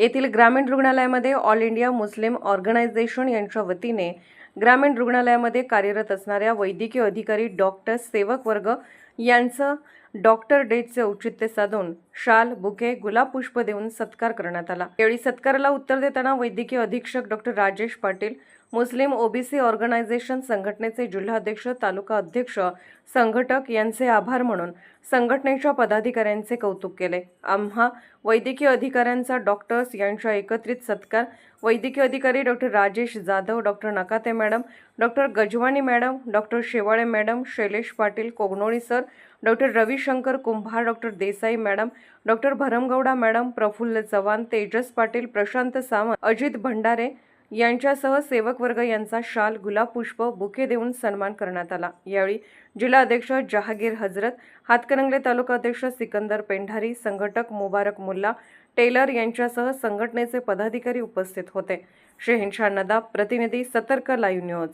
येथील ग्रामीण रुग्णालयामध्ये ऑल इंडिया मुस्लिम ऑर्गनायझेशन यांच्या वतीने ग्रामीण रुग्णालयामध्ये कार्यरत असणाऱ्या वैद्यकीय अधिकारी डॉक्टर सेवक वर्ग यांचं डॉक्टर डेचे औचित्य साधून शाल बुके गुलाब पुष्प देऊन सत्कार करण्यात आला. यावेळी सत्काराला उत्तर देताना वैद्यकीय अधीक्षक doctor Rajesh Patil Muslim OBC organization संघटनेचे जिल्हाध्यक्ष तालुका अध्यक्ष संघटक यांचे आभार म्हणून संघटनेच्या पदाधिकाऱ्यांचे कौतुक केले. आम्हा वैद्यकीय अधिकाऱ्यांचा डॉक्टर्स यांच्या एकत्रित सत्कार वैद्यकीय अधिकारी doctor Rajesh Jadhav doctor Nakate madam madam. Doctor Gajwani madam doctor Shewale madam Shailesh Patil Kognoli sir doctor Ravishankar Kumbhar doctor Desai madam doctor Bharamgouda madam Praful Chavan Tejas Patil Prashant Sawant Ajit Bhandare यांच्यासह सेवक वर्ग यांचा शाल गुलाब पुष्प bouquet देऊन सन्मान करण्यात आला. यावेळी जिल्हा अध्यक्ष जहागीर हजरत हातकणंगले तालुका अध्यक्ष सिकंदर पेंढारी संघटक मुबारक मुल्ला टेलर यांच्यासह संघटनेचे पदाधिकारी उपस्थित होते. शेहनशाह नदाब प्रतिनिधी सतर्क लाईव्ह न्यूज.